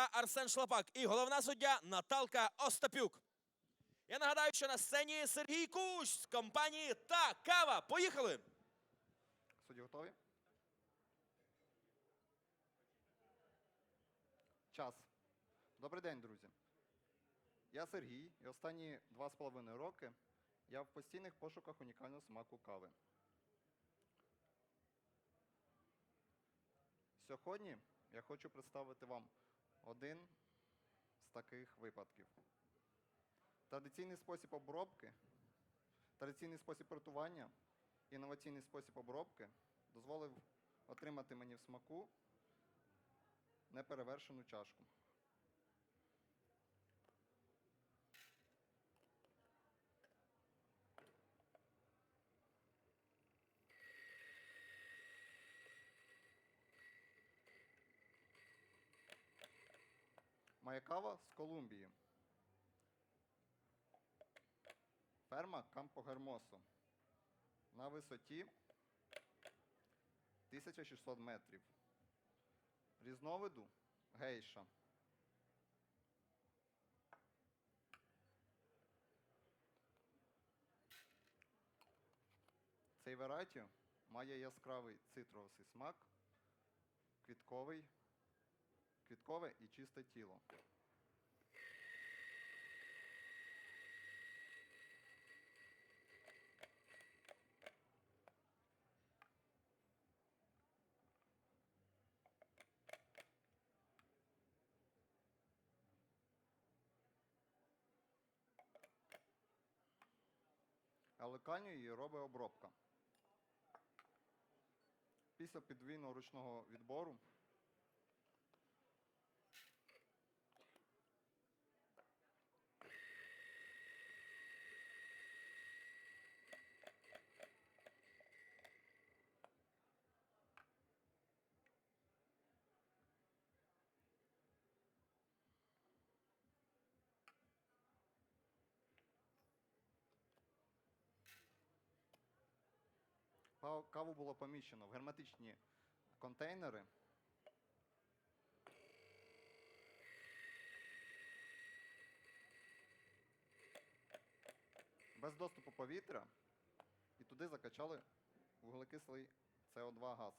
та Арсен Шлапак. І головна суддя Наталка Остапюк. Я нагадаю, що на сцені Сергій Кущ з компанії та кава. Поїхали! Судді готові? Час. Добрий день, друзі. Я Сергій, і останні два з половиною роки я в постійних пошуках унікального смаку кави. Сьогодні я хочу представити вам один з таких випадків. Традиційний спосіб обробки, традиційний спосіб рятування, інноваційний спосіб обробки дозволив отримати мені в смаку неперевершену чашку. Моя кава з Колумбії. Ферма Кампо Гермосо на висоті 1600 метрів. Різновиду гейша. Цей варіаті має яскравий цитрусовий смак, квітковий, квіткове і чисте тіло. а локально її робить обробка. Після підвійного ручного відбору Каву було поміщено в герметичні контейнери. Без доступу повітря і туди закачали вуглекислий СО2 газ.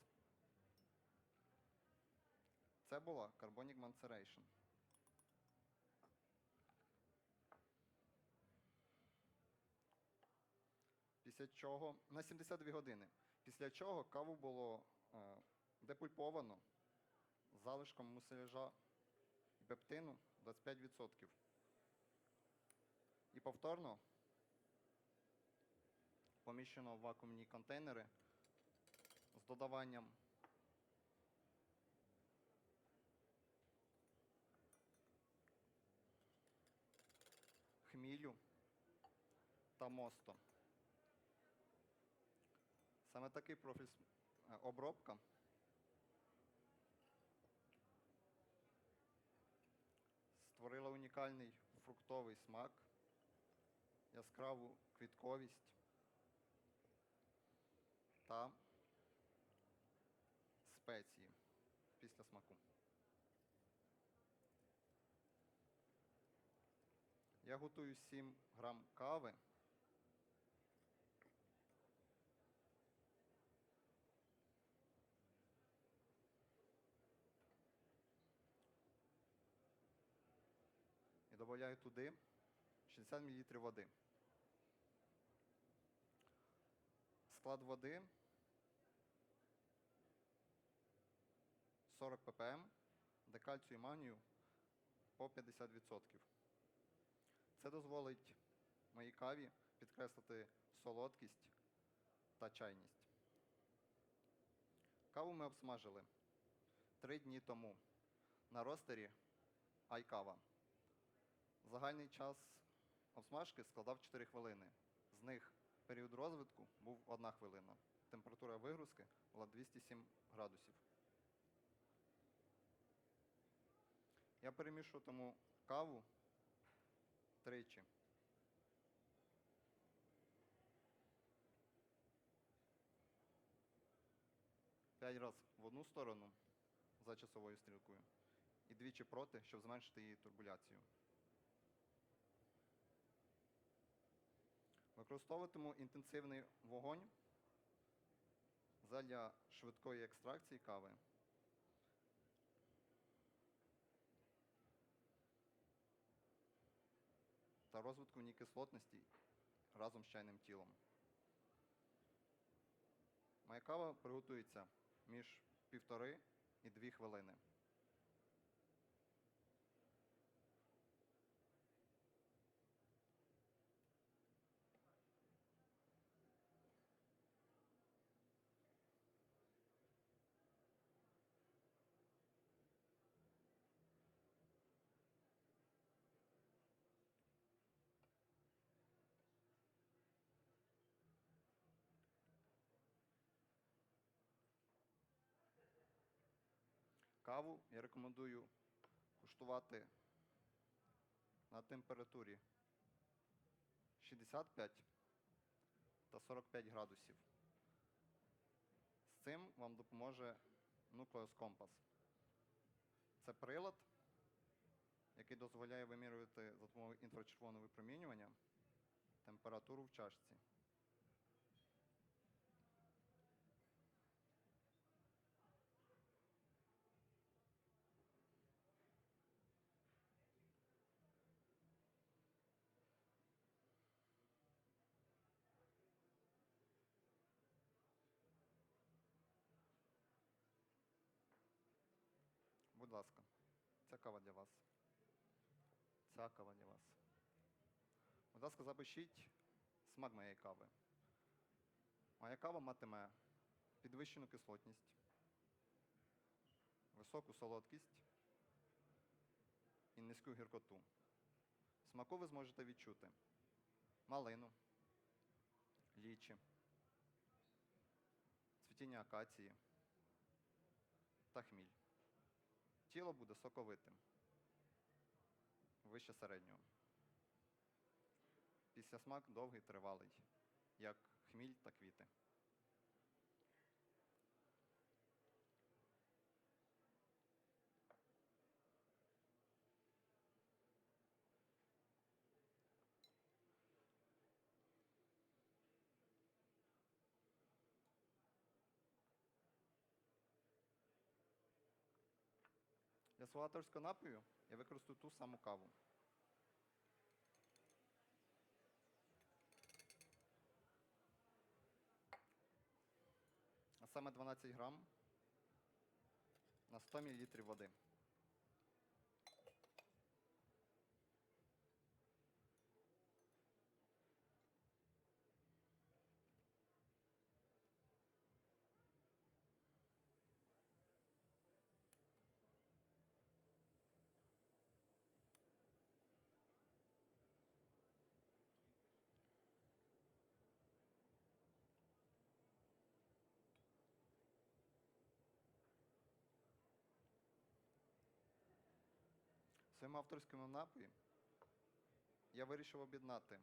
Це була Carbonic Maceration. Після чого на 72 години. Після чого каву було е, депульповано залишком муселяжа пептину 25%. І повторно поміщено в вакуумні контейнери з додаванням хмілю та мосту. Саме такий профіль е, обробка створила унікальний фруктовий смак, яскраву квітковість та спеції після смаку. Я готую 7 грам кави. І туди 60 мл води. Склад води 40 ppm, декальцію і магнію по 50%. Це дозволить моїй каві підкреслити солодкість та чайність. Каву ми обсмажили 3 дні тому на ростері Айкава. Загальний час обсмажки складав 4 хвилини. З них період розвитку був 1 хвилина. Температура вигрузки була 207 градусів. Я перемішуватиму каву тричі. П'ять разів в одну сторону за часовою стрілкою і двічі проти, щоб зменшити її турбуляцію. Використовуватиму інтенсивний вогонь задля швидкої екстракції кави. Та розвитку в ній кислотності разом з чайним тілом. Моя кава приготується між півтори і дві хвилини. Каву я рекомендую куштувати на температурі 65 та 45 градусів. З цим вам допоможе Nucleus Compass. Це прилад, який дозволяє вимірювати за допомогою інфрачервоного випромінювання температуру в чашці. Будь ласка, ця кава для вас. Ця кава для вас. Будь ласка, запишіть смак моєї кави. Моя кава матиме підвищену кислотність, високу солодкість і низьку гіркоту. Смаку ви зможете відчути малину, лічі, цвітіння акації та хміль. Тіло буде соковитим, вище середнього. Після смак довгий тривалий, як хміль та квіти. Для напою я використаю ту саму каву. А саме 12 грам на 100 мл води. В своєму авторському напої я вирішив об'єднати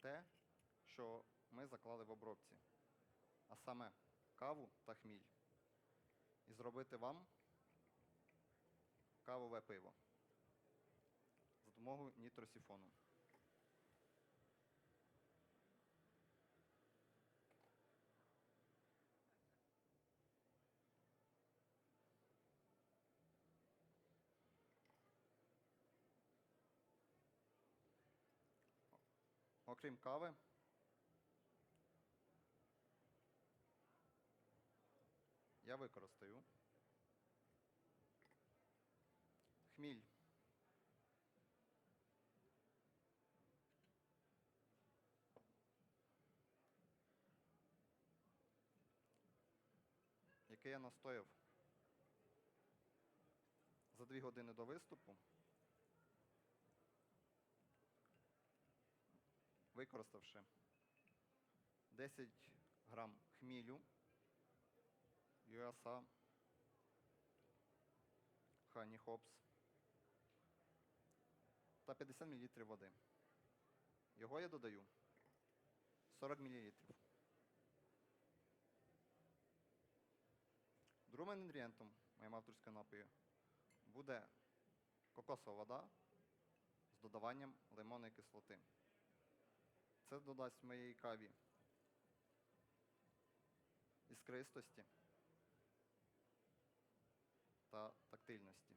те, що ми заклали в обробці, а саме каву та хміль. І зробити вам кавове пиво за допомогою нітросіфону. Окрім кави, я використаю хміль. Який я настояв за дві години до виступу. Використавши 10 грам хмілю USA Honey Hops та 50 мл води. Його я додаю 40 мл. Другим інгредієнтом моєму авторського напою буде кокосова вода з додаванням лимонної кислоти. Це додасть моїй каві іскристості та тактильності.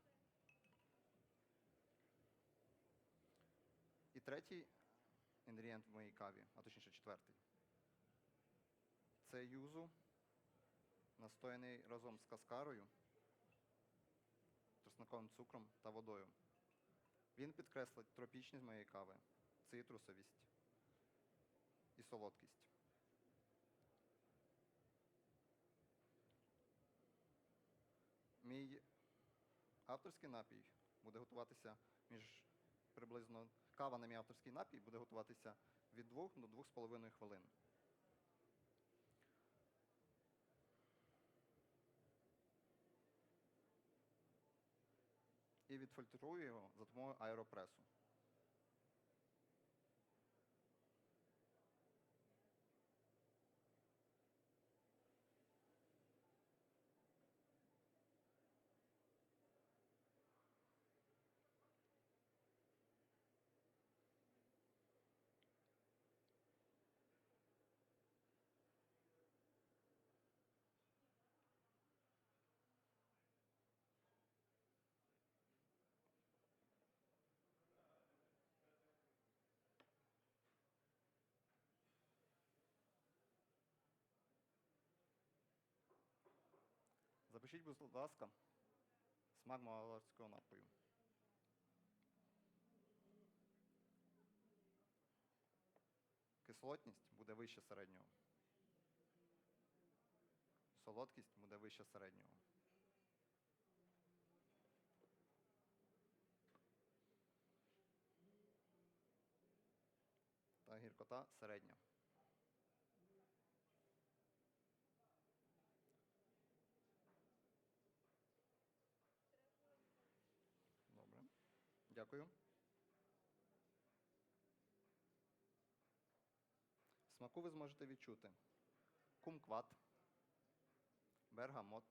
І третій інгредієнт в моїй каві, а точніше четвертий. Це юзу, настояний разом з каскарою, тростниковим цукром та водою. Він підкреслить тропічність моєї кави, цитрусовість і солодкість. Мій авторський напій буде готуватися між приблизно кава на мій авторський напій буде готуватися від 2 до 2,5 хвилин. І відфільтрую його за допомогою аеропресу. Запишіть, будь ласка, смак мого авторського напою. Кислотність буде вище середнього. Солодкість буде вище середнього. Та гіркота середня. Дякую. Смаку ви зможете відчути кумкват, бергамот,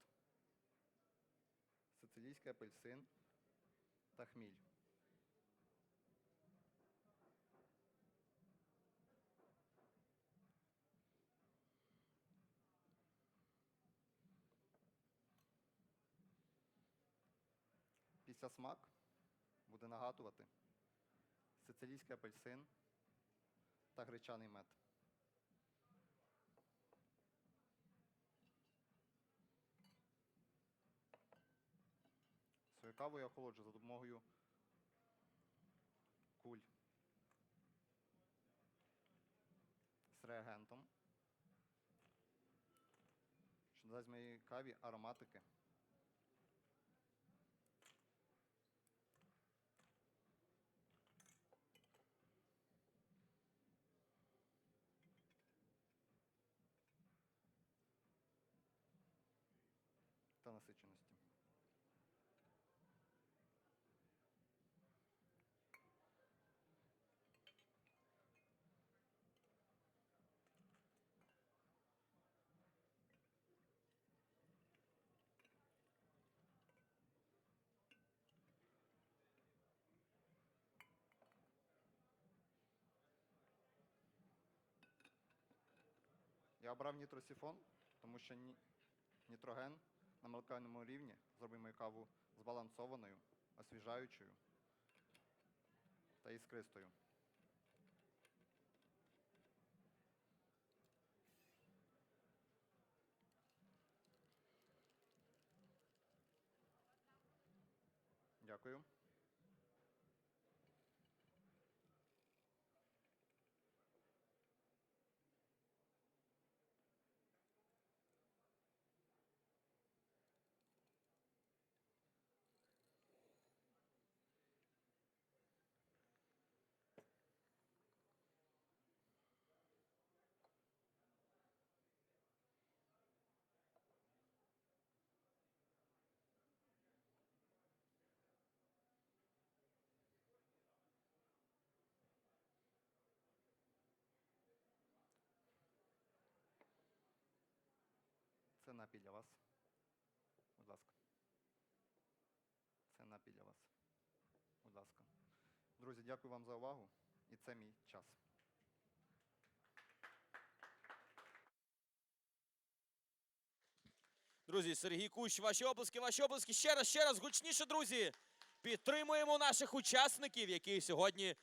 сицилійський апельсин та хміль. Після смак буде нагадувати сицилійський апельсин та гречаний мед. Свою каву я охолоджу за допомогою куль з реагентом, що дасть моїй каві ароматики. та насиченості. Я обрав нітросіфон, тому що нітроген на молекулярному рівні зробив мою каву збалансованою, освіжаючою та іскристою. Дякую. Напій для вас. ласка. Це напій для вас. Будь ласка. Друзі, дякую вам за увагу. І це мій час. Друзі, Сергій Кущ, ваші оплески, ваші оплески. Ще раз, ще раз, гучніше, друзі. Підтримуємо наших учасників, які сьогодні